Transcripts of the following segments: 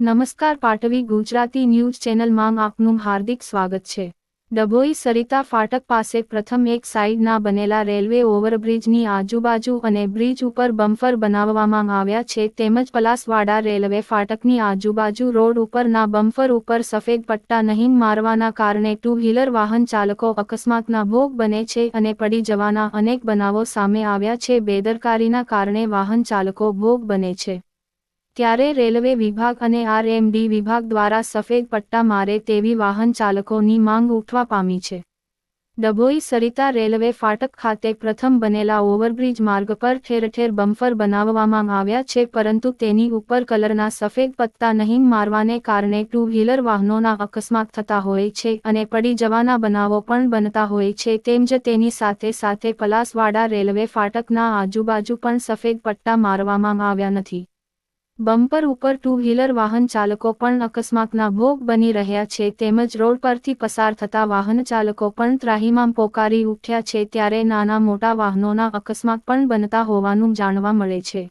નમસ્કાર પાટવી ગુજરાતી ન્યૂઝ ચેનલમાં આપનું હાર્દિક સ્વાગત છે. ડભોઈ સરિતા ફાટક પાસે પ્રથમ એક સાઇડના બનેલા રેલવે ઓવરબ્રિજની આજુબાજુ અને બ્રિજ ઉપર બમ્ફર બનાવવામાં આવ્યા છે તેમજ પલાસવાડા રેલવે ફાટકની આજુબાજુ રોડ ઉપરના બમ્ફર ઉપર સફેદ પટ્ટા નહીં મારવાના કારણે ટુ વ્હીલર વાહન ચાલકો અકસ્માતના ભોગ બને છે અને પડી જવાના અનેક બનાવો સામે આવ્યા છે. બેદરકારીના કારણે વાહન ચાલકો ભોગ બને છે. ત્યારે રેલવે વિભાગ અને આરએમડી વિભાગ દ્વારા સફેદ પટ્ટા મારે તેવી વાહન ચાલકોની માંગ ઉઠવા પામી છે. ડભોઈ સરિતા રેલવે ફાટક ખાતે પ્રથમ બનેલા ઓવરબ્રિજ માર્ગ પર ઠેર ઠેર બમ્ફર બનાવવામાં આવ્યા છે, પરંતુ તેની ઉપર કલરના સફેદ પત્તા નહીં મારવાને કારણે ટુ વ્હીલર વાહનોના અકસ્માત થતા હોય છે અને પડી જવાના બનાવો પણ બનતા હોય છે. તેમ જ તેની સાથે સાથે પલાસવાડા રેલવે ફાટકના આજુબાજુ પણ સફેદ પટ્ટા મારવામાં આવ્યા નથી. બમ્પર ઉપર ટુ વ્હીલર વાહન ચાલકો પણ અકસ્માતના ભોગ બની રહ્યા છે તેમજ રોડ પરથી પસાર થતા વાહન ચાલકો પણ ત્રાહીમામ પોકારી ઉઠ્યા છે ત્યારે નાના મોટા વાહનોના અકસ્માત પણ બનતા હોવાનું જાણવા મળે છે.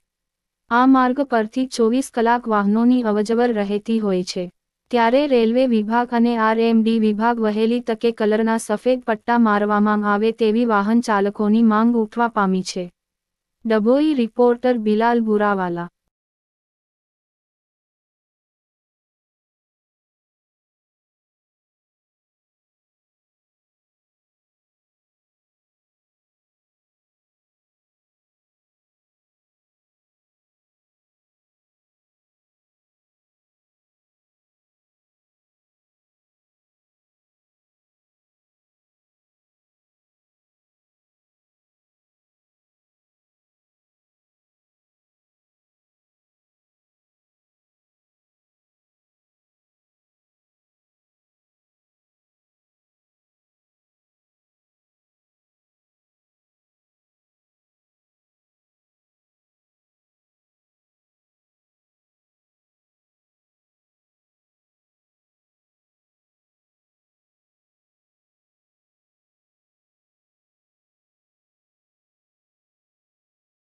આ માર્ગ પરથી ચોવીસ કલાક વાહનોની અવજવર રહેતી હોય છે. ત્યારે રેલવે વિભાગ અને આરએમડી વિભાગ વહેલી તકે કલરના સફેદ પટ્ટા મારવામાં આવે તેવી વાહન ચાલકોની માંગ ઉઠવા પામી છે. ડભોઈ રિપોર્ટર બિલાલ બુરાવાલા